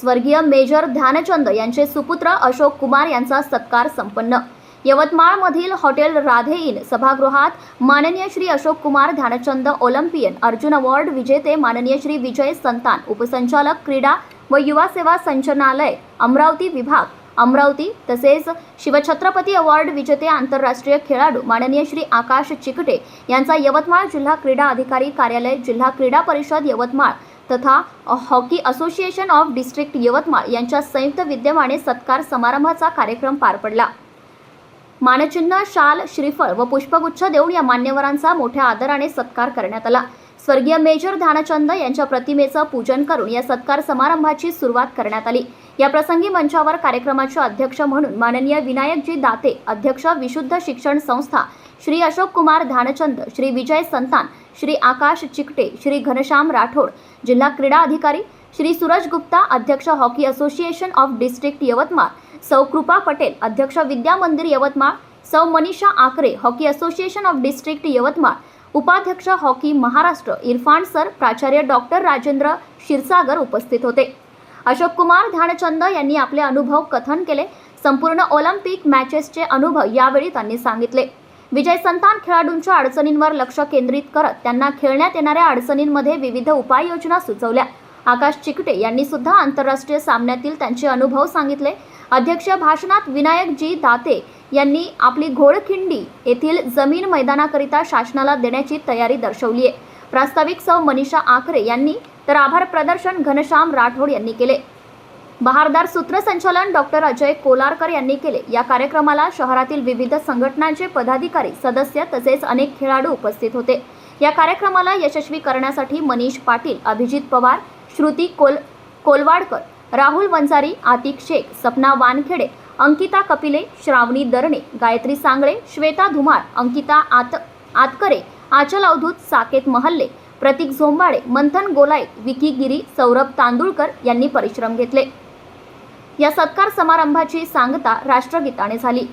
स्वर्गीय मेजर ध्यानचंद यांचे सुपुत्र अशोक कुमार यांचा सत्कार संपन्न. यवतमाळमधील हॉटेल राधे इन सभागृहात माननीय श्री अशोक कुमार ध्यानचंद ऑलिम्पियन अर्जुन अवॉर्ड विजेते माननीय श्री विजय संतान उपसंचालक क्रीडा व युवा सेवा संचालनालय अमरावती विभाग. अमरावती तसेच शिवछत्रपती अवॉर्ड विजेते आंतरराष्ट्रीय खेळाडू माननीय श्री आकाश चिकटे यांचा यवतमाळ जिल्हा क्रीडा अधिकारी कार्यालय जिल्हा क्रीडा परिषद यवतमाळ तथा hockey association of district Yavatmal यांच्या संयुक्त विद्यमाने सत्कार समारंभाचा कार्यक्रम पार पडला. मानचिन्ह शाल श्रीफळ व पुष्पगुच्छ देऊन या मान्यवरांचा मोठ्या आदराने सत्कार करण्यात आला. स्वर्गीय मेजर ध्यानचंद यांच्या प्रतिमेचं पूजन करून या सत्कार समारंभाची सुरुवात करण्यात आली. या प्रसंगी मंचावर कार्यक्रमाचे अध्यक्ष म्हणून माननीय विनायकजी दाते अध्यक्ष विशुद्ध शिक्षण संस्था श्री अशोक कुमार ध्यानचंद श्री विजय संतान श्री आकाश चिकटे श्री घनश्याम राठोड जिल्हा क्रीडा अधिकारी श्री सूरज गुप्ता अध्यक्ष hockey association of district Yavatmal सौ कृपा पटेल अध्यक्ष विद्या मंदिर यवतमाळ सौ Manisha Akare hockey association of district Yavatmal उपाध्यक्ष हॉकी महाराष्ट्र इरफान सर प्राचार्य डॉक्टर राजेंद्र क्षीरसागर उपस्थित होते. अशोक कुमार ध्यानचंद यांनी आपले अनुभव कथन केले. संपूर्ण ऑलिम्पिक मॅचेसचे अनुभव यावेळी त्यांनी सांगितले. विजय संतान खेळाडूंच्या अडचणींवर लक्ष केंद्रित करत त्यांना खेळण्यात येणाऱ्या अडचणींमध्ये विविध उपाययोजना सुचवल्या. आकाश चिकटे यांनी सुद्धा आंतरराष्ट्रीय सामन्यातील त्यांचे अनुभव सांगितले. अध्यक्ष भाषणात विनायकजी दाते यांनी आपली घोडखिंडी येथील जमीन मैदानाकरिता शासनाला देण्याची तयारी दर्शवली आहे प्रास्ताविक सौ मनीषा आखरे यांनी तर आभार प्रदर्शन घनश्याम राठोड यांनी केले. बहारदार सूत्रसंचालन डॉक्टर अजय कोलारकर यांनी केले. या कार्यक्रमाला शहरातील विविध संघटनांचे पदाधिकारी सदस्य तसेच अनेक खेळाडू उपस्थित होते. या कार्यक्रमाला यशस्वी करण्यासाठी मनीष पाटील अभिजित पवार श्रुती कोल कोलवाडकर राहुल वंजारी आतिक शेख सपना वानखेडे अंकिता कपिले श्रावणी दरणे गायत्री सांगळे श्वेता धुमाळ अंकिता आत आतकरे आचल अवधूत साकेत महल्ले प्रतीक झोंबाळे मंथन गोलाय विकी गिरी सौरभ तांदुळकर यांनी परिश्रम घेतले. या सत्कार समारंभाची सांगता राष्ट्रगीताने झाली.